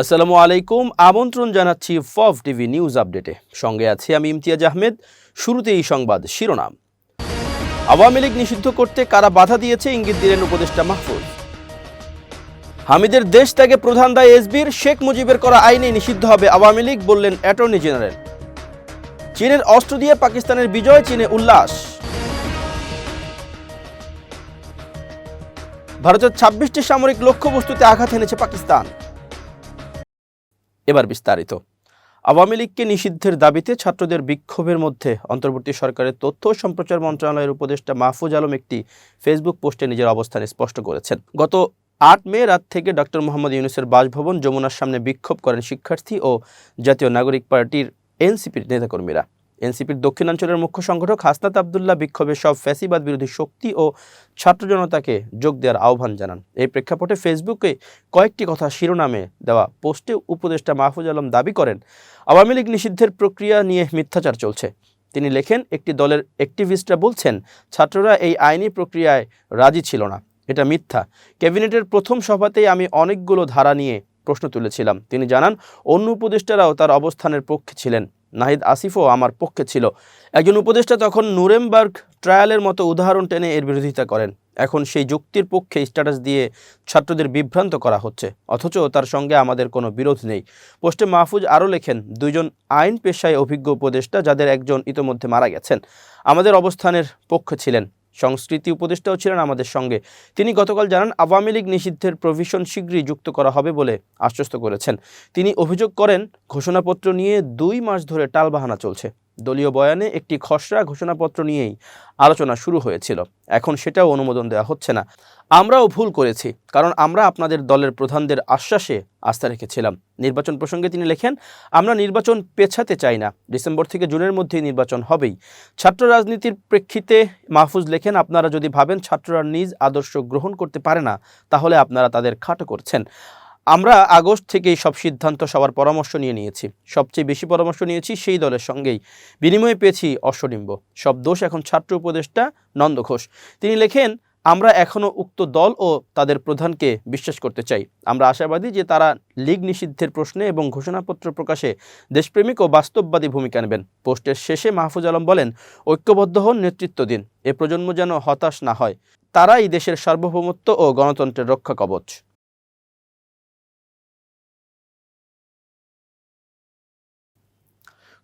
আসসালামু আলাইকুম, আমন্ত্রণ জানাচ্ছি ফফ টিভি নিউজ আপডেটে। সঙ্গে আছি আমি ইমতিয়াজ আহমেদ শুরুতে এই সংবাদ শিরোনাম। আওয়ামী লীগ নিষিদ্ধ করতে কারা বাধা দিয়েছে ইঙ্গিত দিলেন উপদেষ্টা মাহফুজ। হামিদের দেশ ত্যাগে প্রধান দায় এসবির, শেখ মুজিবের করা আইনে নিষিদ্ধ হবে আওয়ামী লীগ, বললেন অ্যাটর্নি জেনারেল। চীনের অস্ত্র দিয়ে পাকিস্তানের বিজয়, চীনে উল্লাস। ভারতের ছাব্বিশটি সামরিক লক্ষ্যবস্তুতে আঘাত এনেছে পাকিস্তান। এবার বিস্তারিত। আওয়ামী লীগকে নিষিদ্ধের দাবিতে ছাত্রদের বিক্ষোভের মধ্যে অন্তর্বর্তী সরকারের তথ্য ও সম্প্রচার মন্ত্রণালয়ের উপদেষ্টা মাহফুজ আলম একটি ফেসবুক পোস্টে নিজের অবস্থান স্পষ্ট করেছেন। গত আট মে রাত থেকে ডক্টর মোহাম্মদ ইউনুসের বাসভবন যমুনার সামনে বিক্ষোভ করেন শিক্ষার্থী ও জাতীয় নাগরিক পার্টির এনসিপির নেতাকর্মীরা। এনসিপির দক্ষিণাঞ্চলের মুখ্য সংগঠক হাসনাত আবদুল্লাহ বিক্ষোভে সব ফ্যাসিবাদ বিরোধী শক্তি ও ছাত্র জনতাকে যোগ দেওয়ার আহ্বান জানান। এই প্রেক্ষাপটে ফেসবুকে কয়েকটি কথা শিরোনামে দেওয়া পোস্টে উপদেষ্টা মাহফুজ আলম দাবি করেন, আওয়ামী লীগ নিষিদ্ধের প্রক্রিয়া নিয়ে মিথ্যাচার চলছে। তিনি লেখেন, একটি দলের অ্যাক্টিভিস্টরা বলছেন, ছাত্ররা এই আইনি প্রক্রিয়ায় রাজি ছিল না। এটা মিথ্যা। ক্যাবিনেটের প্রথম সভাতেই আমি অনেকগুলো ধারা নিয়ে প্রশ্ন তুলেছিলাম। তিনি জানান, অন্য উপদেষ্টারাও তার অবস্থানের পক্ষে ছিলেন। নাহিদ আসিফও আমার পক্ষে ছিল। একজন উপদেষ্টা তখন নুরেমবার্গ ট্রায়ালের মতো উদাহরণ টেনে এর বিরোধিতা করেন। এখন সেই যুক্তির পক্ষে স্ট্যাটাস দিয়ে ছাত্রদের বিভ্রান্ত করা হচ্ছে, অথচ তার সঙ্গে আমাদের কোনো বিরোধ নেই। পোস্টে মাহফুজ আরও লেখেন দুজন আইন পেশায় অভিজ্ঞ উপদেষ্টা যাদের একজন ইতোমধ্যে মারা গেছেন, আমাদের অবস্থানের পক্ষে ছিলেন। সংস্কৃতি উপদেষ্টাও ছিলেন আমাদের সঙ্গে। তিনি গতকাল জানান, আওয়ামী লীগ নিষিদ্ধের প্রভিশন শীঘ্রই যুক্ত করা হবে বলে আশ্বস্ত করেছেন। তিনি অভিযোগ করেন, ঘোষণাপত্র নিয়ে দুই মাস ধরে টালবাহানা চলছে। দলীয় বয়ানে একটি খসড়া ঘোষণাপত্র নিয়েই আলোচনা শুরু হয়েছিল। এখন সেটাও অনুমোদন দেওয়া হচ্ছে না। আমরাও ভুল করেছি, কারণ আমরা আপনাদের দলের প্রধানদের আশ্বাসে আস্থা রেখেছিলাম। নির্বাচন প্রসঙ্গে তিনি লেখেন, আমরা নির্বাচন পেছাতে চাই না। ডিসেম্বর থেকে জুনের মধ্যেই নির্বাচন হবেই। ছাত্র রাজনীতির প্রেক্ষিতে মাহফুজ লেখেন, আপনারা যদি ভাবেন ছাত্ররা নিজ আদর্শ গ্রহণ করতে পারে না, তাহলে আপনারা তাদের খাটো করছেন। আমরা আগস্ট থেকেই সব সিদ্ধান্ত সবার পরামর্শ নিয়ে নিয়েছি। সবচেয়ে বেশি পরামর্শ নিয়েছি সেই দলের সঙ্গেই। বিনিময়ে পেয়েছি অশ্বডিম্ব। সব দোষ এখন ছাত্র উপদেষ্টা নন্দ ঘোষ। তিনি লেখেন, আমরা এখনও উক্ত দল ও তাদের প্রধানকে বিশ্বাস করতে চাই। আমরা আশাবাদী যে তারা লীগ নিষিদ্ধের প্রশ্নে এবং ঘোষণাপত্র প্রকাশে দেশপ্রেমিক ও বাস্তববাদী ভূমিকা নেবেন। পোস্টের শেষে মাহফুজ আলম বলেন, ঐক্যবদ্ধ হন নেতৃত্ব দিন এ প্রজন্ম যেন হতাশ না হয়। তারাই দেশের সার্বভৌমত্ব ও গণতন্ত্রের রক্ষা কবচ।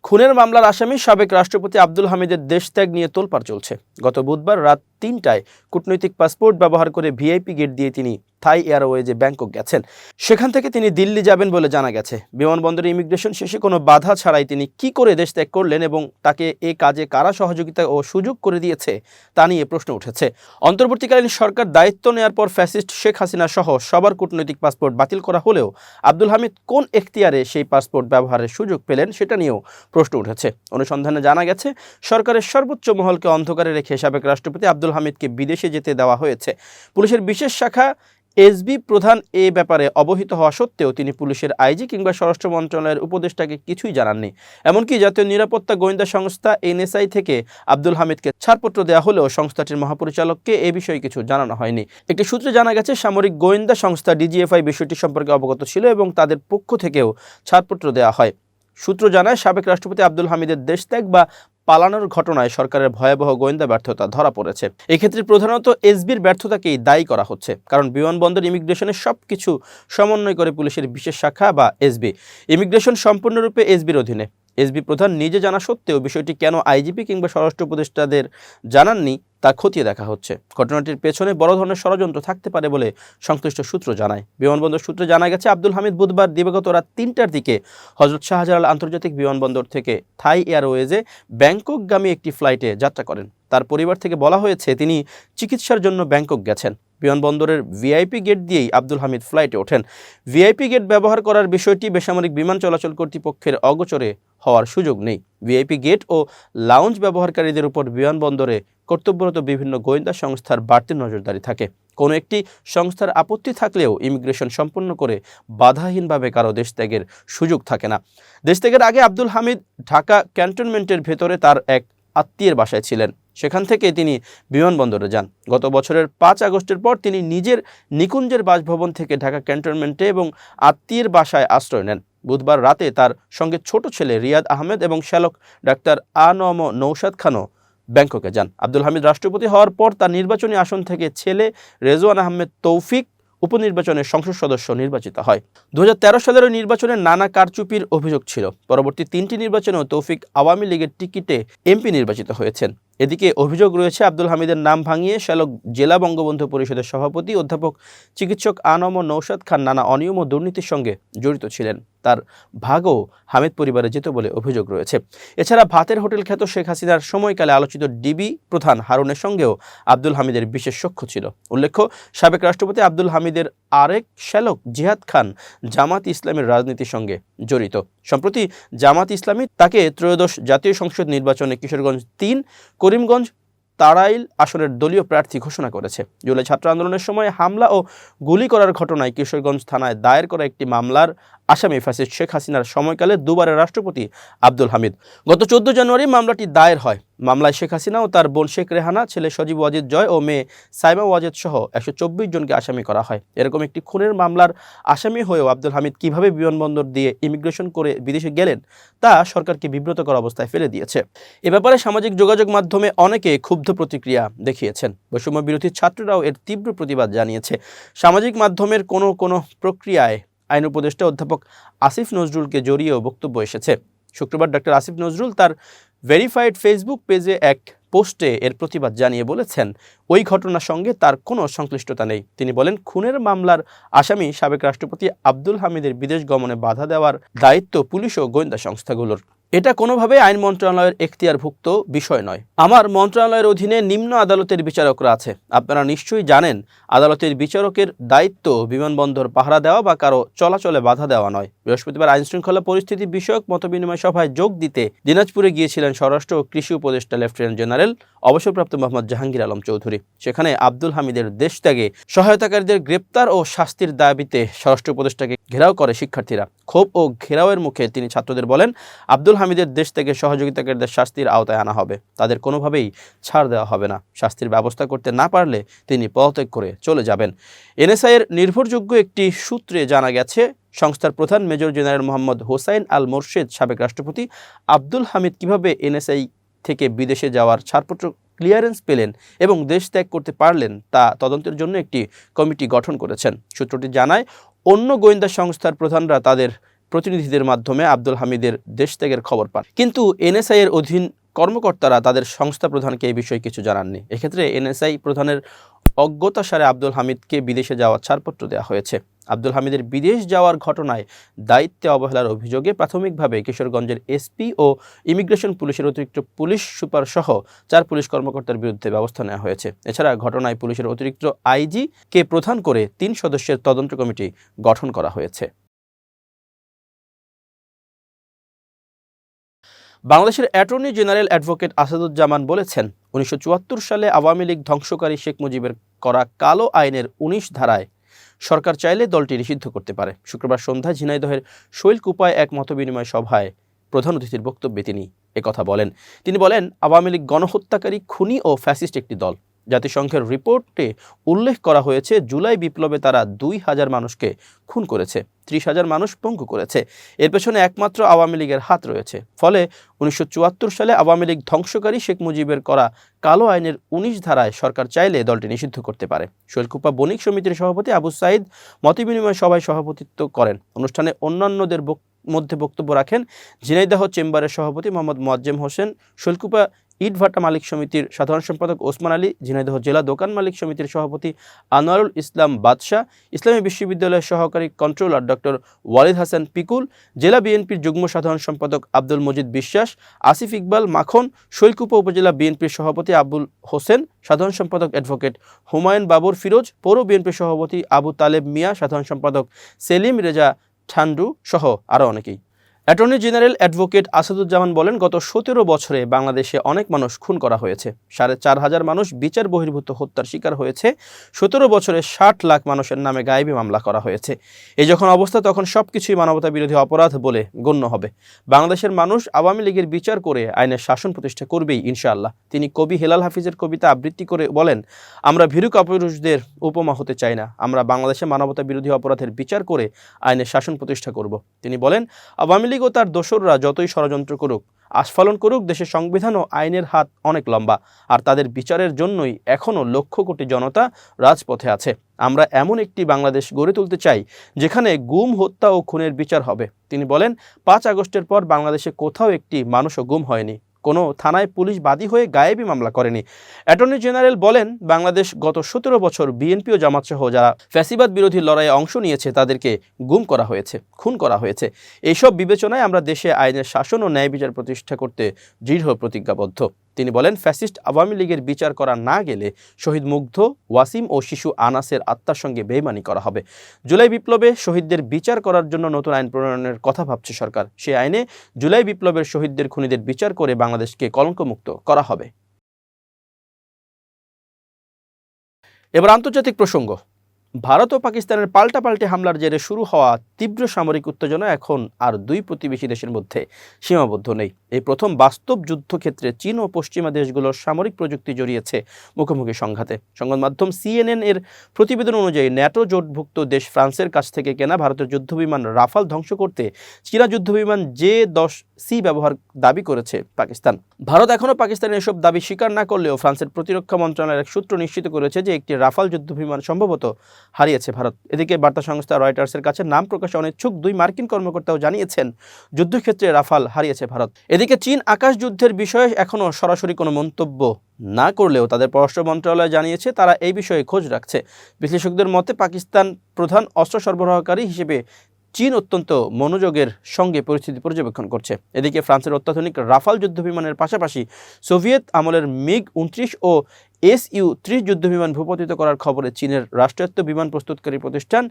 খুনের মামলার আসামি সাবেক রাষ্ট্রপতি আব্দুল হামিদের দেশত্যাগ নিয়ে তোলপাড় চলছে। গত বুধবার রাত তিনটায় কূটনৈতিক পাসপোর্ট ব্যবহার করে ভিআইপি গেট দিয়ে তিনি থাই এয়ারওয়েজে ব্যাংকক গেছেন, সেখান থেকে তিনি দিল্লি যাবেন বলে জানা গেছে। বিমানবন্দরে ইমিগ্রেশন শেষে কোনো বাধা ছাড়াই তিনি কি করে দেশ ত্যাগ করলেন এবং তাকে এ কাজে কারা সহযোগিতা ও সুযোগ করে দিয়েছে, তা নিয়ে প্রশ্ন উঠেছে। অন্তর্বর্তীকালীন সরকার দায়িত্ব নেওয়ার পর ফ্যাসিস্ট শেখ হাসিনা সহ সবার কূটনৈতিক পাসপোর্ট বাতিল করা হলেও আব্দুল হামিদ কোন এখতিয়ারে সেই পাসপোর্ট ব্যবহারের সুযোগ পেলেন সেটা নিয়েও প্রশ্ন উঠেছে। অনুসন্ধানে জানা গেছে, সরকারের সর্বোচ্চ মহলকে অন্ধকারে রেখে সাবেক রাষ্ট্রপতি আব্দুল হামিদকে বিদেশে যেতে দেওয়া হয়েছে। পুলিশের বিশেষ শাখা এসবি প্রধান এ ব্যাপারে অবহিত হওয়া সত্ত্বেও তিনি পুলিশের আইজি কিংবা স্বরাষ্ট্র মন্ত্রণালয়ের উপদেষ্টাকে কিছুই জানাননি। এমনকি জাতীয় নিরাপত্তা গোয়েন্দা সংস্থা এনএসআই থেকে আব্দুল হামিদকে ছাড়পত্র দেওয়া হলেও সংস্থাটির মহাপরিচালককে এ বিষয়ে কিছু জানানো হয়নি। একটি সূত্রে জানা গেছে, সামরিক গোয়েন্দা সংস্থা ডিজিএফআই বিষয়টি সম্পর্কে অবগত ছিল এবং তাদের পক্ষ থেকেও ছাড়পত্র দেওয়া হয়। সূত্র জানায়, সাবেক রাষ্ট্রপতি আব্দুল হামিদের দেশত্যাগ বা পালানোর ঘটনায় সরকারের ভয়াবহ গোয়েন্দা ব্যর্থতা ধরা পড়েছে। এক্ষেত্রে প্রধানত এসবির ব্যর্থতাকেই দায়ী করা হচ্ছে, কারণ বিমানবন্দর ইমিগ্রেশনের সব কিছু সমন্বয় করে পুলিশের বিশেষ শাখা বা এসবি। ইমিগ্রেশন সম্পূর্ণরূপে এসবির অধীনে। এসবি প্রধান নিজে জানা সত্ত্বেও বিষয়টি কেন আইজিপি কিংবা স্বরাষ্ট্র উপদেষ্টাদের জানাননি তা খতিয়ে দেখা হচ্ছে। ঘটনাটির পেছনে বড় ধরনের ষড়যন্ত্র থাকতে পারে বলে সংশ্লিষ্ট সূত্র জানায়। বিমানবন্দর সূত্রে জানা গেছে, আব্দুল হামিদ বুধবার দিবাগত রাত তিনটার দিকে হজরত শাহজালাল আন্তর্জাতিক বিমানবন্দর থেকে থাই এয়ারওয়েজে ব্যাংককগামী একটি ফ্লাইটে যাত্রা করেন। তার পরিবার থেকে বলা হয়েছে, তিনি চিকিৎসার জন্য ব্যাংকক গেছেন। বিমানবন্দরের ভিআইপি গেট দিয়েই আব্দুল হামিদ ফ্লাইটে ওঠেন। ভিআইপি গেট ব্যবহার করার বিষয়টি বেসামরিক বিমান চলাচল কর্তৃপক্ষের অগোচরে হওয়ার সুযোগ নেই। ভিআইপি গেট ও লাউঞ্জ ব্যবহারকারীদের উপর বিমানবন্দরে কর্তব্যরত বিভিন্ন গোয়েন্দা সংস্থার বাড়তি নজরদারি থাকে। কোনো একটি সংস্থার আপত্তি থাকলেও ইমিগ্রেশন সম্পন্ন করে বাধাহীনভাবে কারও দেশত্যাগের সুযোগ থাকে না। দেশত্যাগের আগে আব্দুল হামিদ ঢাকা ক্যান্টনমেন্টের ভেতরে তার এক আত্মীয়ের বাসায় ছিলেন। সেখান থেকে তিনি বিমানবন্দরে যান। গত বছরের পাঁচ আগস্টের পর তিনি নিজের নিকুঞ্জের বাসভবন থেকে ঢাকা ক্যান্টনমেন্টে এবং আত্মীয়ের বাসায় আশ্রয় নেন। বুধবার রাতে তার সঙ্গে ছোট ছেলে রিয়াদ আহমেদ এবং শ্যালক ডাক্তার আনম নৌশাদ খানও ব্যাংককে যান। আব্দুল হামিদ রাষ্ট্রপতি হওয়ার পর তার নির্বাচনী আসন থেকে ছেলে রেজওয়ান আহমেদ তৌফিক উপনির্বাচনে সংসদ সদস্য নির্বাচিত হয়। দু হাজার তেরো সালের ওই নির্বাচনে নানা কারচুপির অভিযোগ ছিল। পরবর্তী তিনটি নির্বাচনেও তৌফিক আওয়ামী লীগের টিকিটে এমপি নির্বাচিত হয়েছেন। এদিকে অভিযোগ রয়েছে, আব্দুল হামিদের নাম ভাঙিয়ে শ্যালক জেলা বঙ্গবন্ধু পরিষদের সভাপতি, অধ্যাপক, চিকিৎসক আনম নৌশাদ খান নানা অনিয়ম ও দুর্নীতির সঙ্গে জড়িত ছিলেন। তার ভাগও হামিদ পরিবারে যেত বলে অভিযোগ রয়েছে। এছাড়া ভাতের হোটেল খ্যাত শেখ হাসিনার সময়কালে আলোচিত ডিবি প্রধান হারুনের সঙ্গেও আব্দুল হামিদের বিশেষ সখ্য ছিল। উল্লেখ্য, সাবেক রাষ্ট্রপতি আব্দুল হামিদের আরেক শ্যালক জিহাদ খান জামাত ইসলামের রাজনীতির সঙ্গে জড়িত। সম্প্রতি জামাত ইসলামী তাকে ত্রয়োদশ জাতীয় সংসদ নির্বাচনে কিশোরগঞ্জ তিন করিমগঞ্জ, তারাইল আসনের দলীয় প্রার্থী ঘোষণা করেছে। জুলাই ছাত্র আন্দোলনের সময় হামলা ও গুলি করার ঘটনায় কিশোরগঞ্জ থানায় দায়ের করা একটি মামলার আসামি ফ্যাসিস্ট শেখ হাসিনার সময়কালে দুবারের রাষ্ট্রপতি আব্দুল হামিদ। গত চোদ্দ জানুয়ারি মামলাটি দায়ের হয়। মামলায় শেখ হাসিনা ও তার বোন শেখ রেহানা, ছেলে সজীব ওয়াজিদ জয় ও মেয়ে সাইমা ওয়াজেদ সহ একশো চব্বিশ জনকে আসামি করা হয়। এরকম একটি খুনের মামলার আসামি হয়েও আব্দুল হামিদ কীভাবে বিমানবন্দর দিয়ে ইমিগ্রেশন করে বিদেশে গেলেন তা সরকারকে বিব্রতকর অবস্থায় ফেলে দিয়েছে। এ ব্যাপারে সামাজিক যোগাযোগ মাধ্যমে অনেকে ক্ষুব্ধ প্রতিক্রিয়া দেখিয়েছেন। বৈষম্য বিরোধী ছাত্ররাও এর তীব্র প্রতিবাদ জানিয়েছে। সামাজিক মাধ্যমের কোনো কোনো প্রক্রিয়ায় আইন উপদেষ্টা অধ্যাপক আসিফ নজরুলকে জড়িয়েও বক্তব্য এসেছে। শুক্রবার ডক্টর আসিফ নজরুল তার ভেরিফাইড ফেসবুক পেজে এক পোস্টে এর প্রতিবাদ জানিয়ে বলেছেন, ওই ঘটনার সঙ্গে তার কোনো সংশ্লিষ্টতা নেই। তিনি বলেন, খুনের মামলার আসামি সাবেক রাষ্ট্রপতি আব্দুল হামিদের বিদেশ গমনে বাধা দেওয়ার দায়িত্ব পুলিশ ও গোয়েন্দা সংস্থাগুলোর। এটা কোনোভাবে আইন মন্ত্রণালয়ের এখতিয়ারভুক্ত বিষয় নয়। আমার মন্ত্রণালয়ের অধীনে নিম্ন আদালতের বিচারকরা আছে। আপনারা নিশ্চয়ই জানেন, আদালতের বিচারকের দায়িত্ব বিমানবন্দর পাহারা দেওয়া বা কারও চলাচলে বাধা দেওয়া নয়। বৃহস্পতিবার আইন শৃঙ্খলা পরিস্থিতি বিষয়ক মতবিনিময় সভায় যোগ দিতে দিনাজপুরে গিয়েছিলেন স্বরাষ্ট্র ও কৃষি উপদেষ্টা লেফটেন্যান্ট জেনারেল, অবসরপ্রাপ্ত মোহাম্মদ জাহাঙ্গীর আলম চৌধুরী। সেখানে আব্দুল হামিদের দেশ ত্যাগে সহায়তাকারীদের গ্রেপ্তার ও শাস্তির দাবিতে স্বরাষ্ট্র উপদেষ্টাকে ঘেরাও করে শিক্ষার্থীরা। ক্ষোভ ও ঘেরাওয়ের মুখে তিনি ছাত্রদের বলেন, আব্দুল হামিদের দেশ থেকে সহযোগিতাকারীদের শাস্তির আওতায় আনা হবে। তাদের কোনোভাবেই ছাড় দেওয়া হবে না। শাস্তির ব্যবস্থা করতে না পারলে তিনি পদত্যাগ করে চলে যাবেন। এনএসআইয়ের নির্ভরযোগ্য একটি সূত্রে জানা গেছে, সংস্থার প্রধান মেজর জেনারেল মোহাম্মদ হোসাইন আল মোর্শেদ সাবেক রাষ্ট্রপতি আব্দুল হামিদ কীভাবে এনএসআই থেকে বিদেশে যাওয়ার ছাড়পত্র ক্লিয়ারেন্স পেলেন এবং দেশ ত্যাগ করতে পারলেন তা তদন্তের জন্য একটি কমিটি গঠন করেছেন। সূত্রটি জানায়, অন্য গোয়েন্দা সংস্থার প্রধানরা তাদের প্রতিনিধিদের মাধ্যমে আব্দুল হামিদের দেশ ত্যাগের খবর পান। কিন্তু এনএসআই এর অধীন কর্মকর্তারা তাদের সংস্থা প্রধানকে এই বিষয়ে কিছু জানাননি। এক্ষেত্রে এনএসআই প্রধানের অজ্ঞতাসারে আব্দুল হামিদকে বিদেশে যাওয়ার ছাড়পত্র দেওয়া হয়েছে। আব্দুল হামিদের বিদেশ যাওয়ার ঘটনায় দায়িত্বে অবহেলার অভিযোগে প্রাথমিকভাবে কিশোরগঞ্জের এসপি ও ইমিগ্রেশন পুলিশের অতিরিক্ত পুলিশ সুপার সহ চার পুলিশ কর্মকর্তার বিরুদ্ধে ব্যবস্থা নেওয়া হয়েছে। এছাড়া ঘটনায় পুলিশের অতিরিক্ত আইজি কে প্রধান করে তিন সদস্যের তদন্ত কমিটি গঠন করা হয়েছে। বাংলাদেশের অ্যাটর্নি জেনারেল অ্যাডভোকেট আসাদুজ্জামান বলেছেন, উনিশশো চুয়াত্তর সালে আওয়ামী লীগ ধ্বংসকারী শেখ মুজিবের করা কালো আইনের ১৯ ধারায় সরকার চাইলে দলটি নিষিদ্ধ করতে পারে। শুক্রবার সন্ধ্যায় ঝিনাইদহের শৈলকুপায় এক মতবিনিময় সভায় প্রধান অতিথির বক্তব্যে তিনি কথা বলেন। তিনি বলেন, আওয়ামী লীগ গণহত্যাকারী, খুনি ও ফ্যাসিস্ট একটি দল। জাতিসংঘের রিপোর্টে উল্লেখ করা হয়েছে, জুলাই বিপ্লবে তারা দুই হাজার মানুষকে খুন করেছে, ত্রিশ হাজার মানুষ পঙ্গু করেছে। এর পেছনে একমাত্র আওয়ামী লীগের হাত রয়েছে। ফলে উনিশশো চুয়াত্তর সালে আওয়ামী লীগ ধ্বংসকারী শেখ মুজিবের করা কালো আইনের উনিশ ধারায় সরকার চাইলে দলটি নিষিদ্ধ করতে পারে। শৈলকুপা বণিক সমিতির সভাপতি আবু সাইদ মতবিনিময় সভায় সভাপতিত্ব করেন। অনুষ্ঠানে অন্যান্যদের মধ্যে বক্তব্য রাখেন ঝিনাইদহ চেম্বারের সভাপতি মোহাম্মদ মোয়াজ্জেম হোসেন, শৈলকুপা ইটভাটা মালিক সমিতির সাধারণ সম্পাদক ওসমান আলী, ঝিনাইদহ জেলা দোকান মালিক সমিতির সভাপতি আনোয়ারুল ইসলাম বাদশাহ, ইসলামী বিশ্ববিদ্যালয়ের সহকারী কন্ট্রোলার ডক্টর ওয়ালিদ হাসান পিকুল, জেলা বিএনপির যুগ্ম সাধারণ সম্পাদক আব্দুল মজিদ বিশ্বাস, আসিফ ইকবাল মাখন শৈলকুপা উপজেলা বিএনপির সভাপতি আবুল হোসেন, সাধারণ সম্পাদক অ্যাডভোকেট হুমায়ুন বাবুর ফিরোজ, পৌর বিএনপির সভাপতি আবু তালেব মিয়া, সাধারণ সম্পাদক সেলিম রেজা ঠান্ডু সহ আরও অনেকেই। অ্যাটর্নি জেনারেল অ্যাডভোকেট আসাদুজ্জামান বলেন, গত সতেরো বছরে বাংলাদেশে অনেক মানুষ খুন করা হয়েছে। সাড়ে চার হাজার মানুষ বিচার বহির্ভূত হত্যার শিকার হয়েছে। সতেরো বছরে ষাট লাখ মানুষের নামে গায়েবী মামলা করা হয়েছে। এই যখন অবস্থা, তখন সবকিছুই মানবতা বিরোধী অপরাধ বলে গণ্য হবে। বাংলাদেশের মানুষ আওয়ামী লীগের বিচার করে আইনের শাসন প্রতিষ্ঠা করবেই, ইনশাআল্লাহ। তিনি কবি হেলাল হাফিজের কবিতা আবৃত্তি করে বলেন, আমরা ভীরু কাপুরুষদের উপমা হতে চাই না। আমরা বাংলাদেশে মানবতা বিরোধী অপরাধের বিচার করে আইনের শাসন প্রতিষ্ঠা করব। তিনি বলেন, আওয়ামী লীগ ও তার দোসররা যতই ষড়যন্ত্র করুক, আস্ফালন করুক, দেশের সংবিধান ও আইনের হাত অনেক লম্বা, আর তাদের বিচারের জন্যই এখনও লক্ষ কোটি জনতা রাজপথে আছে। আমরা এমন একটি বাংলাদেশ গড়ে তুলতে চাই, যেখানে গুম, হত্যা ও খুনের বিচার হবে। তিনি বলেন, পাঁচ আগস্টের পর বাংলাদেশে কোথাও একটি মানুষও গুম হয়নি। কোনো থানায় পুলিশ বাদী হয়ে গায়েবি মামলা করেনি। অ্যাটর্নি জেনারেল বলেন, বাংলাদেশ গত সতেরো বছর বিএনপি ও জামাতসহ যারা ফ্যাসিবাদ বিরোধী লড়াইয়ে অংশ নিয়েছে, তাদেরকে গুম করা হয়েছে, খুন করা হয়েছে। এইসব বিবেচনায় আমরা দেশে আইনের শাসন ও ন্যায় বিচার প্রতিষ্ঠা করতে দৃঢ় প্রতিজ্ঞাবদ্ধ। তিনি বলেন, ফ্যাসিস্ট আওয়ামী লীগের বিচার করা না গেলে শহীদ মুগ্ধ, ওয়াসিম ও শিশু আনাসের আত্মার সঙ্গে বেইমানি করা হবে। জুলাই বিপ্লবে শহীদদের বিচার করার জন্য নতুন আইন প্রণয়নের কথা ভাবছে সরকার। সে আইনে জুলাই বিপ্লবের শহীদদের খুনিদের বিচার করে বাংলাদেশকে কলঙ্কমুক্ত করা হবে। এবার আন্তর্জাতিক প্রসঙ্গ। ভারত ও পাকিস্তানের পাল্টাপাল্টি হামলার জেরে শুরু হওয়া তীব্র সামরিক উত্তেজনা এখন আর দুই প্রতিবেশী দেশের মধ্যে সীমাবদ্ধ নেই। এই প্রথম বাস্তব যুদ্ধক্ষেত্রে চীন ও পশ্চিমা দেশগুলোর সামরিক প্রযুক্তি জড়িয়েছে মুখোমুখি সংঘাতে। সংবাদ মাধ্যম সিএনএন এর প্রতিবেদন অনুযায়ী ন্যাটো জোটভুক্ত দেশ ফ্রান্সের কাছ থেকে কেনা ভারতের যুদ্ধবিমান রাফাল ধ্বংস করতে চীনা যুদ্ধবিমান জে দশ সি ব্যবহার দাবি করেছে পাকিস্তান। ভারত এখনও পাকিস্তানের এসব দাবি স্বীকার না করলেও ফ্রান্সের প্রতিরক্ষা মন্ত্রণালয়ের এক সূত্র নিশ্চিত করেছে যে একটি রাফাল যুদ্ধবিমান সম্ভবত হারিয়েছে ভারত। এদিকে বার্তা সংস্থা রয়টার্সের কাছে নাম প্রকাশে অনিচ্ছুক দুই মার্কিন কর্মকর্তাও জানিয়েছেন, যুদ্ধক্ষেত্রে রাফাল হারিয়েছে ভারত। এদিকে চীন আকাশ যুদ্ধের বিষয়ে এখনও সরাসরি কোনো মন্তব্য না করলেও তাদের পররাষ্ট্র মন্ত্রণালয় জানিয়েছে, তারা এই বিষয়ে খোঁজ রাখছে। বিশ্লেষকদের মতে, পাকিস্তান প্রধান অস্ত্র সরবরাহকারী হিসেবে চীন অত্যন্ত মনোযোগের সঙ্গে পরিস্থিতি পর্যবেক্ষণ করছে। এদিকে ফ্রান্সের অত্যাধুনিক রাফাল যুদ্ধবিমানের পাশাপাশি সোভিয়েত আমলের মিগ উনত্রিশ ও এস ইউ ত্রিশ যুদ্ধবিমান ভূপতিত করার খবরে চীনের রাষ্ট্রায়ত্ত বিমান প্রস্তুতকারী প্রতিষ্ঠান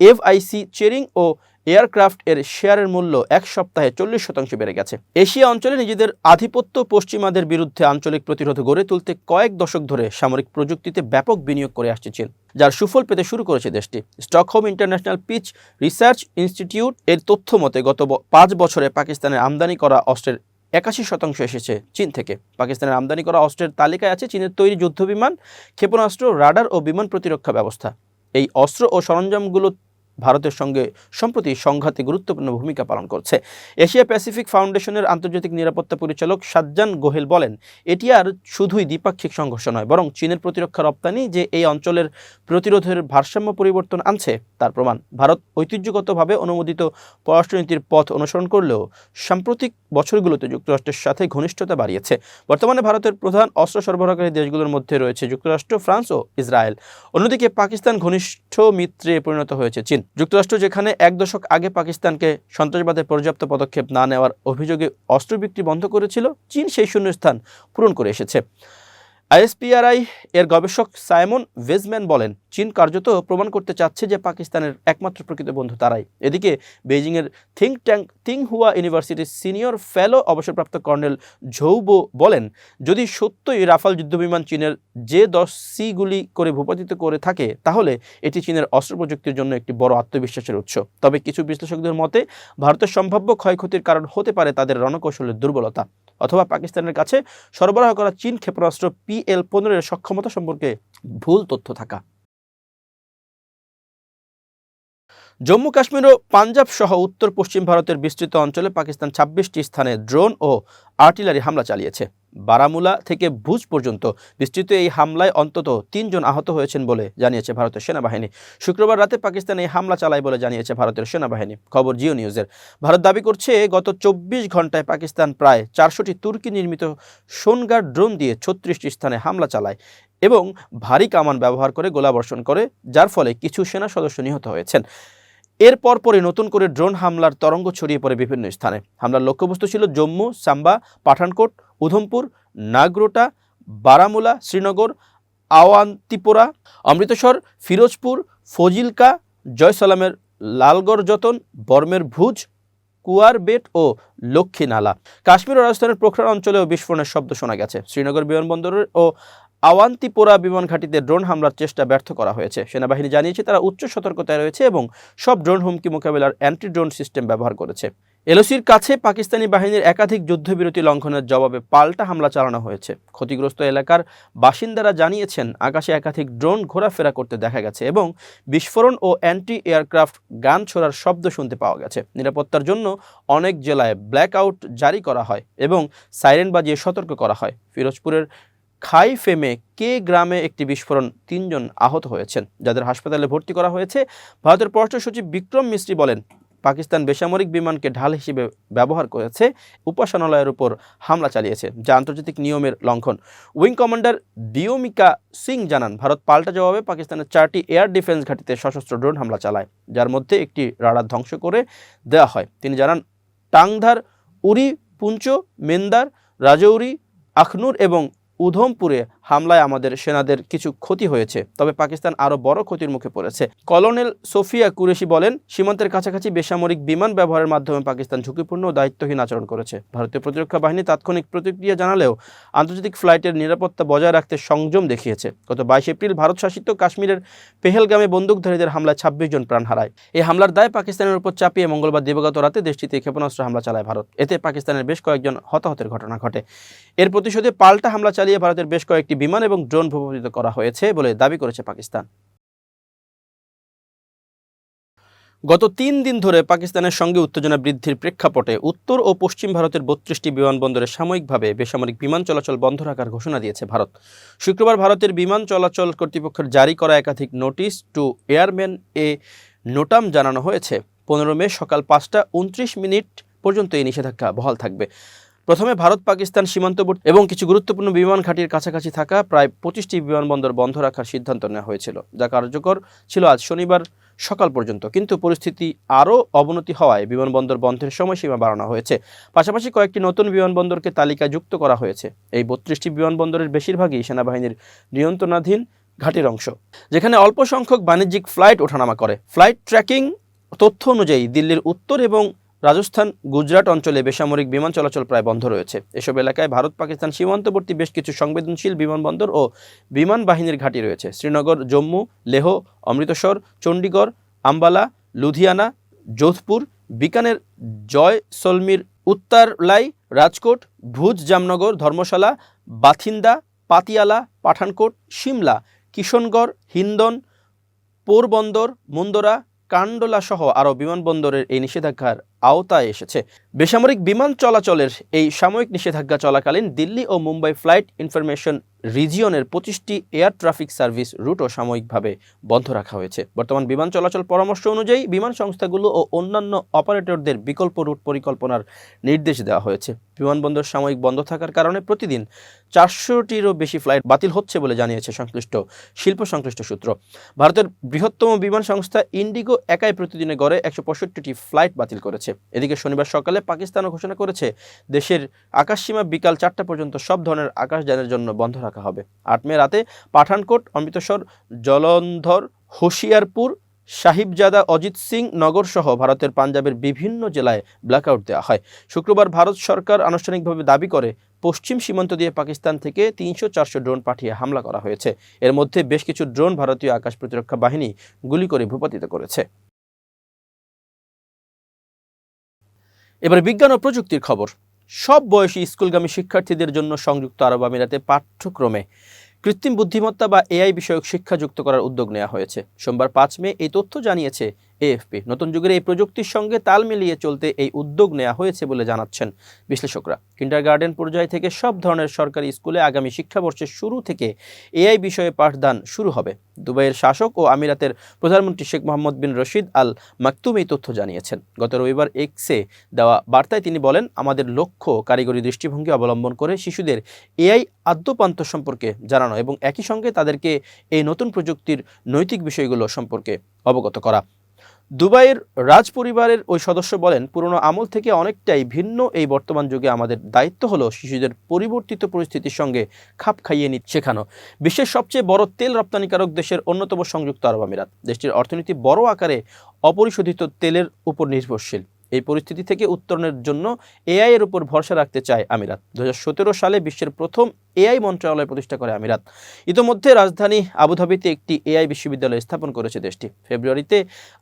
এফ এফআইসি চেরিং ও এয়ারক্রাফট এর শেয়ারের মূল্য এক সপ্তাহে চল্লিশ শতাংশ বেড়ে গেছে। এশিয়া অঞ্চলে নিজেদের আধিপত্য পশ্চিমাদের বিরুদ্ধে আঞ্চলিক প্রতিরোধ গড়ে তুলতে কয়েক দশক ধরে সামরিক প্রযুক্তিতে ব্যাপক বিনিয়োগ করে আসছে চীন, যার সুফল পেতে শুরু করেছে দেশটি। Stockholm International Peace Research Institute এর তথ্য মতে, গত পাঁচ বছরে পাকিস্তানের আমদানি করা অস্ত্রের একাশি শতাংশ এসেছে চীন থেকে। পাকিস্তানের আমদানি করা অস্ত্রের তালিকায় আছে চীনের তৈরি যুদ্ধবিমান, ক্ষেপণাস্ত্র, রাডার ও বিমান প্রতিরক্ষা ব্যবস্থা। এই অস্ত্র ও সরঞ্জামগুলো ভারতের সঙ্গে সম্প্রতি সংঘাতে গুরুত্বপূর্ণ ভূমিকা পালন করছে। এশিয়া প্যাসিফিক ফাউন্ডেশনের আন্তর্জাতিক নিরাপত্তা পরিচালক সাজ্জান গোহেল বলেন, এটি আর শুধুই দ্বিপাক্ষিক সংঘর্ষ নয়, বরং চীনের প্রতিরক্ষা রপ্তানি যে এই অঞ্চলের প্রতিরোধের ভারসাম্য পরিবর্তন আনছে, তার প্রমাণ। ভারত ঐতিহ্যগতভাবে অনুমোদিত পররাষ্ট্রনীতির পথ অনুসরণ করলেও সাম্প্রতিক বছরগুলোতে যুক্তরাষ্ট্রের সাথে ঘনিষ্ঠতা বাড়িয়েছে। বর্তমানে ভারতের প্রধান অস্ত্র সরবরাহকারী দেশগুলোর মধ্যে রয়েছে যুক্তরাষ্ট্র, ফ্রান্স ও ইসরায়েল। অন্যদিকে পাকিস্তান ঘনিষ্ঠ মিত্রে পরিণত হয়েছে চীন। যুক্তরাষ্ট্র যেখানে এক দশক আগে পাকিস্তানকে সন্ত্রাসবাদে পর্যাপ্ত পদক্ষেপ না নেওয়ার অভিযোগে অস্ত্র বিক্রি বন্ধ করেছিল, চীন সেই শূন্যস্থান পূরণ করে এসেছে। আইএসপিআরআই এর গবেষক সাইমন ভেজম্যান বলেন, চীন কার্যত প্রমাণ করতে চাচ্ছে যে পাকিস্তানের একমাত্র প্রকৃত বন্ধু তারাই। এদিকে বেইজিংয়ের থিঙ্ক ট্যাঙ্ক থিং হুয়া ইউনিভার্সিটির সিনিয়র ফেলো অবসরপ্রাপ্ত কর্নেল ঝৌবো বলেন, যদি সত্যই রাফাল যুদ্ধবিমান চীনের যে দশ সিগুলি করে ভূপাতিত করে থাকে, তাহলে এটি চীনের অস্ত্র প্রযুক্তির জন্য একটি বড় আত্মবিশ্বাসের উৎস। তবে কিছু বিশ্লেষকদের মতে, ভারতের সম্ভাব্য ক্ষয়ক্ষতির কারণ হতে পারে তাদের রণকৌশলের দুর্বলতা। অথবা পাকিস্তানের কাছে সরবরাহ করা চীন ক্ষেপণাস্ত্র পিএল পনেরোর সক্ষমতা সম্পর্কে ভুল তথ্য থাকা। জম্মু কাশ্মীর ও পাঞ্জাব সহ উত্তর পশ্চিম ভারতের বিস্তৃত অঞ্চলে পাকিস্তান ছাব্বিশটি স্থানে ড্রোন ও আর্টিলারি হামলা চালিয়েছে। বারামুলা থেকে ভুজ পর্যন্ত বিস্তৃত এই হামলায় অন্তত তিনজন আহত হয়েছেন বলে জানিয়েছে ভারতের সেনাবাহিনী। শুক্রবার রাতে পাকিস্তান এই হামলা চালায় বলে জানিয়েছে ভারতের সেনাবাহিনী। খবর জিও নিউজের। ভারত দাবি করছে, গত চব্বিশ ঘন্টায় পাকিস্তান প্রায় চারশোটি তুর্কি নির্মিত সোনগার ড্রোন দিয়ে ছত্রিশটি স্থানে হামলা চালায় এবং ভারী কামান ব্যবহার করে গোলাবর্ষণ করে, যার ফলে কিছু সেনা সদস্য নিহত হয়েছেন। এর পরপরই নতুন করে ড্রোন হামলার তরঙ্গ ছড়িয়ে পড়ে বিভিন্ন স্থানে। হামলার লক্ষ্যবস্তু ছিল জম্মু, সাম্বা, পাঠানকোট উধমপুর, নাগরোটা, বারামুলা, শ্রীনগর, আওয়ান্তিপোরা, অমৃতসর, ফিরোজপুর, ফজিলকা, জয়সালামের লালগড় যতন, বর্মের ভুজ, কুয়ারবেট ও লক্ষ্মী নালা কাশ্মীর ও রাজস্থানের পোখরান অঞ্চলেও বিস্ফোরণের শব্দ শোনা গেছে। শ্রীনগর বিমানবন্দরের ও আওয়ান্তিপোরা বিমান ঘাঁটিতে ড্রোন হামলার চেষ্টা ব্যর্থ করা হয়েছে। সেনাবাহিনী জানিয়েছে, তারা উচ্চ সতর্কতায় রয়েছে এবং সব ড্রোন হুমকি মোকাবিলার অ্যান্টি ড্রোন সিস্টেম ব্যবহার করেছে। এলওসির কাছে পাকিস্তানি বাহিনীর একাধিক যুদ্ধবিরতি লঙ্ঘনের জবাবে পাল্টা হামলা চালানো হয়েছে। ক্ষতিগ্রস্ত এলাকার বাসিন্দারা জানিয়েছেন, আকাশে একাধিক ড্রোন ঘোরাফেরা করতে দেখা গেছে এবং বিস্ফোরণ ও অ্যান্টি এয়ারক্রাফট গান ছোড়ার শব্দ শুনতে পাওয়া গেছে। নিরাপত্তার জন্য অনেক জেলায় ব্ল্যাক আউট জারি করা হয় এবং সাইরেন বাজিয়ে সতর্ক করা হয়। ফিরোজপুরের খাই ফেমে কে গ্রামে একটি বিস্ফোরণ তিনজন আহত হয়েছেন। যাদের হাসপাতালে ভর্তি করা হয়েছে, ভারতের পররাষ্ট্র সচিব বিক্রম মিস্ত্রি বলেন পাকিস্তান বেসামরিক বিমানকে ঢাল হিসেবে ব্যবহার করেছে, উপাসনালয়ের উপর হামলা চালিয়েছে, যা আন্তর্জাতিক নিয়মের লঙ্ঘন। উইং কমান্ডার ডিওমিকা সিং জানান, ভারত পাল্টা জবাবে পাকিস্তানের চারটি এয়ার ডিফেন্স ঘাটিতে সশস্ত্র ড্রোন হামলা চালায়, যার মধ্যে একটি রাডার ধ্বংস করে দেওয়া হয়। তিনি জানান, টাংধার, উরি, পুঞ্চ, মেন্দার, রাজৌরি, আখনুর এবং উধমপুরে হামলায় আমাদের সেনাদের কিছু ক্ষতি হয়েছে। তবে পাকিস্তান আরও বড় ক্ষতির মুখে পড়েছে। কলোনেল সোফিয়া কুরেশি বলেন, সীমান্তের কাছাকাছি বেসামরিক বিমান ব্যবহারের মাধ্যমে পাকিস্তান ঝুঁকিপূর্ণ ও দায়িত্বহীন আচরণ করেছে। ভারতীয় প্রতিরক্ষা বাহিনী তাৎক্ষণিক প্রতিক্রিয়া জানালেও আন্তর্জাতিক ফ্লাইটের নিরাপত্তা বজায় রাখতে সংযম দেখিয়েছে। গত বাইশ এপ্রিল ভারত শাসিত কাশ্মীরের পেহেলগামে বন্দুকধারীদের হামলায় ছাব্বিশ জন প্রাণ হারায়। এই হামলার দায় পাকিস্তানের উপর চাপিয়ে মঙ্গলবার দিবগত রাতে দেশটিতে ক্ষেপণাস্ত্র হামলা চালায় ভারত। এতে পাকিস্তানের বেশ কয়েকজন হতাহতের ঘটনা ঘটে। এর প্রতিশোধে পাল্টা হামলা চালিয়ে ভারতের বেশ কয়েকটি বিমান এবং ড্রোন ভূপাতিত করা হয়েছে বলে দাবি করেছে পাকিস্তান। গত তিন দিন ধরে পাকিস্তানের সঙ্গে উত্তেজনা বৃদ্ধির প্রেক্ষাপটে উত্তর ও পশ্চিম ভারতের বত্রিশটি বিমানবন্দরে সাময়িকভাবে বেসামরিক বিমান চলাচল বন্ধ রাখার ঘোষণা দিয়েছে ভারত। শুক্রবার ভারতের বিমান চলাচল কর্তৃপক্ষের জারি করা একাধিক নোটিশ টু এয়ারম্যান এ নোটাম জানানো হয়েছে। পনেরো মে সকাল পাঁচটা উনত্রিশ মিনিট পর্যন্ত এই নিষেধাজ্ঞা বহাল থাকবে। প্রথমে ভারত, পাকিস্তান সীমান্তবর্তী এবং কিছু গুরুত্বপূর্ণ বিমান ঘাঁটির কাছাকাছি থাকা প্রায় পঁচিশটি বিমানবন্দর বন্ধ রাখার সিদ্ধান্ত নেওয়া হয়েছিল, যা কার্যকর ছিল আজ শনিবার সকাল পর্যন্ত। কিন্তু পরিস্থিতি আরও অবনতি হওয়ায় বিমানবন্দর বন্ধের সময়সীমা বাড়ানো হয়েছে। পাশাপাশি কয়েকটি নতুন বিমানবন্দরকে তালিকায় যুক্ত করা হয়েছে। এই বত্রিশটি বিমানবন্দরের বেশিরভাগই সেনাবাহিনীর নিয়ন্ত্রণাধীন ঘাটির অংশ, যেখানে অল্প সংখ্যক বাণিজ্যিক ফ্লাইট ওঠানামা করে। ফ্লাইট ট্র্যাকিং তথ্য অনুযায়ী দিল্লির উত্তর এবং রাজস্থান, গুজরাট অঞ্চলে বেসামরিক বিমান চলাচল প্রায় বন্ধ রয়েছে। এসব এলাকায় ভারত, পাকিস্তান সীমান্তবর্তী বেশ কিছু সংবেদনশীল বিমানবন্দর ও বিমান বাহিনীর ঘাঁটি রয়েছে। শ্রীনগর, জম্মু, লেহ, অমৃতসর, চণ্ডীগড়, আম্বালা, লুধিয়ানা, যোধপুর, বিকানের জয়সলমীর উত্তরলাই, রাজকোট, ভুজ, জামনগর, ধর্মশালা, বাথিন্দা, পাতিয়ালা, পাঠানকোট, সিমলা, কিশনগড়, হিন্দন, পোরবন্দর, মুন্দরা কান্ডোলা সহ আরও বিমানবন্দরের এই নিষেধাজ্ঞার আওতায় এসেছে। বেসামরিক বিমান চলাচলের এই সাময়িক নিষেধাজ্ঞা চলাকালীন দিল্লি ও মুম্বাই ফ্লাইট ইনফরমেশন রিজিয়নের পঁচিশটি এয়ার ট্রাফিক সার্ভিস রুটও সাময়িকভাবে বন্ধ রাখা হয়েছে। বর্তমান বিমান চলাচল পরামর্শ অনুযায়ী বিমান সংস্থাগুলো ও অন্যান্য অপারেটরদের বিকল্প রুট পরিকল্পনার নির্দেশ দেওয়া হয়েছে। বিমানবন্দর সাময়িক বন্ধ থাকার কারণে প্রতিদিন চারশোটিরও বেশি ফ্লাইট বাতিল হচ্ছে বলে জানিয়েছে সংশ্লিষ্ট শিল্প সংশ্লিষ্ট সূত্র। ভারতের বৃহত্তম বিমান সংস্থা ইন্ডিগো একাই প্রতিদিনে গড়ে একশো ফ্লাইট বাতিল করেছে। এদিকে শনিবার সকালে পাকিস্তানও ঘোষণা করেছে, দেশের আকাশসীমা বিকাল চারটা পর্যন্ত সব ধরনের আকাশযানের জন্য বন্ধ রাখা হবে। আট মে রাতে পাঠানকোট, অমৃতসর, জলন্ধর, হোশিয়ারপুর, সাহিবজাদা অজিত সিং নগর সহ ভারতের পাঞ্জাবের বিভিন্ন জেলায় ব্ল্যাকআউট দেওয়া হয়। শুক্রবার ভারত সরকার আনুষ্ঠানিকভাবে দাবি করে, পশ্চিম সীমান্ত দিয়ে পাকিস্তান থেকে তিনশো চারশো ড্রোন পাঠিয়ে হামলা করা হয়েছে। এর মধ্যে বেশ কিছু ড্রোন ভারতীয় আকাশ প্রতিরক্ষা বাহিনী গুলি করে ভূপাতিত করেছে। এবার বিজ্ঞান ও প্রযুক্তির খবর। সব বয়সী স্কুলগামী শিক্ষার্থীদের জন্য সংযুক্ত আরব আমিরাতে পাঠ্যক্রমে কৃত্রিম বুদ্ধিমত্তা বা এআই বিষয়ক শিক্ষা যুক্ত করার উদ্যোগ নেওয়া হয়েছে। সোমবার পাঁচ মে এই তথ্য জানিয়েছে এএফপি। নতুন যুগের এই প্রযুক্তির সঙ্গে তাল মিলিয়ে চলতে এই উদ্যোগ নেওয়া হয়েছে বলে জানাচ্ছেন বিশ্লেষকরা। কিন্ডার গার্ডেন পর্যায় থেকে সব ধরনের সরকারি স্কুলে আগামী শিক্ষাবর্ষের শুরু থেকে এআই বিষয়ে পাঠদান শুরু হবে। দুবাইয়ের শাসক ও আমিরাতের প্রধানমন্ত্রী শেখ মোহাম্মদ বিন রশিদ আল মাকতুম এই তথ্য জানিয়েছেন। গত রবিবার এক্সে দেওয়া বার্তায় তিনি বলেন, আমাদের লক্ষ্য কারিগরি দৃষ্টিভঙ্গি অবলম্বন করে শিশুদের এআই আদ্যপান্ত সম্পর্কে জানানো এবং একই সঙ্গে তাদেরকে এই নতুন প্রযুক্তির নৈতিক বিষয়গুলো সম্পর্কে অবগত করা। দুবাইয়ের রাজ পরিবারের ওই সদস্য বলেন, পুরনো আমল থেকে অনেকটাই ভিন্ন এই বর্তমান যুগে আমাদের দায়িত্ব হলো শিশুদের পরিবর্তিত পরিস্থিতির সঙ্গে খাপ খাইয়ে নিচ্ছে শেখানো। বিশ্বের সবচেয়ে বড় তেল রপ্তানিকারক দেশের অন্যতম সংযুক্ত আরব আমিরাত। দেশটির অর্থনীতি বড় আকারে অপরিশোধিত তেলের উপর নির্ভরশীল। এই পরিস্থিতি থেকে উত্তরণের জন্য এআই এর উপর ভরসা রাখতে চায় আমিরাত। দুহাজার সতেরো সালে বিশ্বের প্রথম এআই মন্ত্রণালয় প্রতিষ্ঠা করে আমিরাত। ইতোমধ্যে রাজধানী আবুধাবিতে একটি এআই বিশ্ববিদ্যালয় স্থাপন করেছে দেশটি। ফেব্রুয়ারিতে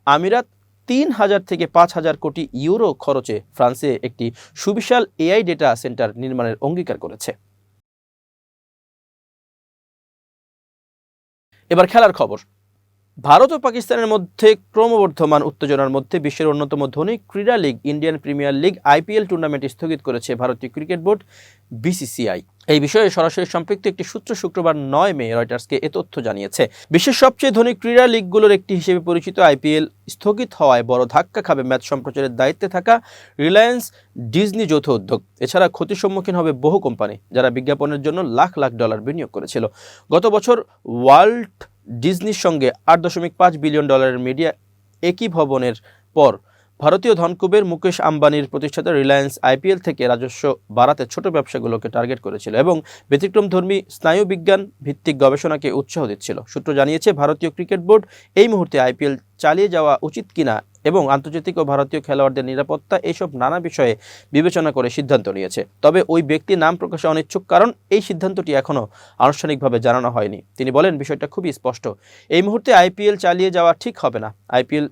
আমিরাত তিন হাজার থেকে পাঁচ হাজার কোটি ইউরো খরচে ফ্রান্সে একটি সুবিশাল এআই ডেটা সেন্টার নির্মাণের অঙ্গীকার করেছে। এবার খেলার খবর। ভারত ও পাকিস্তানের মধ্যে ক্রমবর্ধমান উত্তেজনার মধ্যে বিশ্বের অন্যতম ধনী ক্রীড়া league Indian Premier League IPL tournament স্থগিত করেছে ভারতীয় ক্রিকেট বোর্ড বিসিসিআই। এই বিষয়ে সরাসরি সম্পৃক্ত একটি সূত্র শুক্রবার নয় মে রয়টার্সকে এ তথ্য জানিয়েছে। বিশ্বের সবচেয়ে ধনী ক্রীড়া লীগগুলোর একটি হিসেবে পরিচিত আইপিএল স্থগিত হওয়ায় বড় ধাক্কা খাবে ম্যাচ সম্প্রচারের দায়িত্বে থাকা রিলায়েন্স ডিজনি যৌথ উদ্যোগ। এছাড়া ক্ষতির সম্মুখীন হবে বহু কোম্পানি, যারা বিজ্ঞাপনের জন্য লাখ লাখ ডলার বিনিয়োগ করেছিল। গত বছর ওয়ার্ল্ড ডিজনির সঙ্গে আট দশমিক পাঁচ বিলিয়ন ডলারের মিডিয়া একই ভবনের পর ভারতীয় ধনকুবের মুকেশ আম্বানির প্রতিষ্ঠাতা রিলায়েন্স আইপিএল থেকে রাজস্ব বাড়াতে ছোট ব্যবসাগুলোকে টার্গেট করেছিল এবং ব্যতিক্রমধর্মী স্নায়ুবিজ্ঞান ভিত্তিক গবেষণাকে উৎসাহ দিচ্ছিল। সূত্র জানিয়েছে, ভারতীয় ক্রিকেট বোর্ড এই মুহূর্তে আইপিএল চালিয়ে যাওয়া উচিত কিনা এবং আন্তর্জাতিক ও ভারতীয় খেলোয়াড়দের নিরাপত্তা এসব নানা বিষয়ে বিবেচনা করে সিদ্ধান্ত নিয়েছে। তবে ওই ব্যক্তি নাম প্রকাশে অনিচ্ছুক কারণ এই সিদ্ধান্তটি এখনও আনুষ্ঠানিকভাবে জানানো হয়নি। তিনি বলেন, বিষয়টা খুবই স্পষ্ট। এই মুহূর্তে আইপিএল চালিয়ে যাওয়া ঠিক হবে না। আইপিএল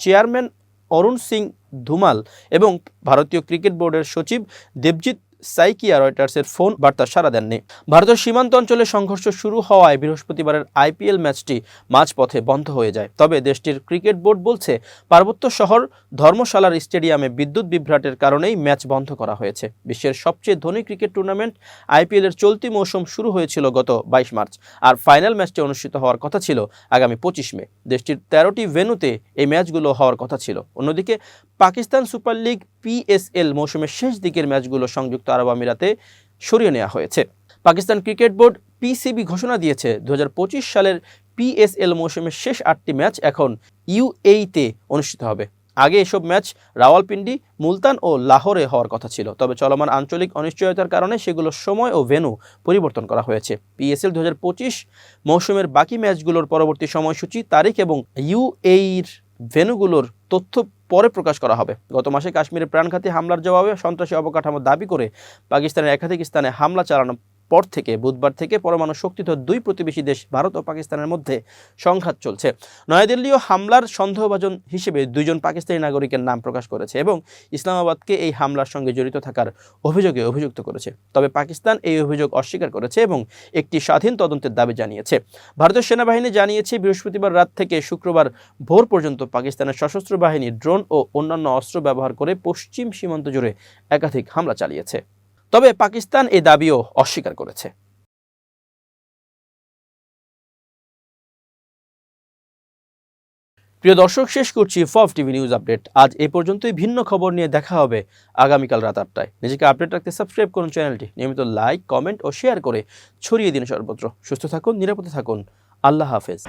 চেয়ারম্যান অরুণ সিং ধুমাল এবং ভারতীয় ক্রিকেট বোর্ডের সচিব দেবজিৎ সাইকিয়া রয়টার্সের ফোন বার্তা সাড়া দেননি। ভারতের সীমান্ত অঞ্চলে সংঘর্ষ শুরু হওয়ায় বৃহস্পতিবারের আইপিএল ম্যাচটি মাঝপথে বন্ধ হয়ে যায়। তবে দেশটির ক্রিকেট বোর্ড বলছে, পার্বত্য শহর ধর্মশালার স্টেডিয়ামে বিদ্যুৎ বিভ্রাটের কারণেই ম্যাচ বন্ধ করা হয়েছে। বিশ্বের সবচেয়ে ধনী ক্রিকেট টুর্নামেন্ট আইপিএলের চলতি মৌসুম শুরু হয়েছিল গত বাইশ মার্চ আর ফাইনাল ম্যাচটি অনুষ্ঠিত হওয়ার কথা ছিল আগামী পঁচিশ মে। দেশটির তেরোটি ভেন্যুতে এই ম্যাচগুলো হওয়ার কথা ছিল। অন্যদিকে পাকিস্তান সুপার লিগ পিএসএল মৌসুমের শেষ দিকের ম্যাচগুলো সংযুক্ত আরব আমিরাতে সরিয়ে নেওয়া হয়েছে। পাকিস্তান ক্রিকেট বোর্ড পিসিবি ঘোষণা দিয়েছে দু হাজার পঁচিশ সালের পিএসএল মৌসুমের শেষ আটটি ম্যাচ এখন ইউএইতে অনুষ্ঠিত হবে। আগে এসব ম্যাচ রাওয়ালপিন্ডি, মুলতান ও লাহোরে হওয়ার কথা ছিল, তবে চলমান আঞ্চলিক অনিশ্চয়তার কারণে সেগুলোর সময় ও ভেনু পরিবর্তন করা হয়েছে। পিএসএল দু হাজার পঁচিশ মৌসুমের বাকি ম্যাচগুলোর পরবর্তী সময়সূচি, তারিখ এবং ইউএইর ভেন্যুগুলোর তথ্য পরে প্রকাশ করা হবে। গত মাসে কাশ্মীরে প্রাণঘাতী হামলার জবাবে সন্ত্রাসী অবকাঠামো দাবি করে পাকিস্তানের একাধিক স্থানে হামলা চালানো পর থেকে, বুধবার থেকে পরমাণু শক্তিধর দুই প্রতিবেশী দেশ, ভারত ও পাকিস্তানের মধ্যে সংঘাত চলছে। নয়াদিল্লিও হামলার সন্দেহভাজন হিসেবে দুইজন পাকিস্তানি নাগরিকের নাম প্রকাশ করেছে এবং ইসলামাবাদকে এই হামলার সঙ্গে জড়িত থাকার অভিযোগে অভিযুক্ত করেছে। তবে পাকিস্তান এই অভিযোগ অস্বীকার করেছে এবং একটি স্বাধীন তদন্তের দাবি জানিয়েছে। ভারতীয় সেনাবাহিনী জানিয়েছে, বৃহস্পতিবার রাত থেকে শুক্রবার ভোর পর্যন্ত পাকিস্তানের সশস্ত্র বাহিনী, ড্রোন ও অন্যান্য অস্ত্র ব্যবহার করে পশ্চিম সীমান্ত জুড়ে একাধিক হামলা চালিয়েছে। তবে পাকিস্তান এ দাবিও অস্বীকার করেছে। প্রিয় দর্শক, শেষ করছি ফফ টিভি নিউজ আপডেট। আজ এ পর্যন্তই ভিন্ন খবর নিয়ে দেখা হবে আগামীকাল রাত আটটায়। নিজেকে আপডেট রাখতে সাবস্ক্রাইব করুন চ্যানেলটি। নিয়মিত লাইক, কমেন্ট ও শেয়ার করে ছড়িয়ে দিন সর্বত্র। সুস্থ থাকুন, নিরাপদে থাকুন। আল্লাহ হাফেজ।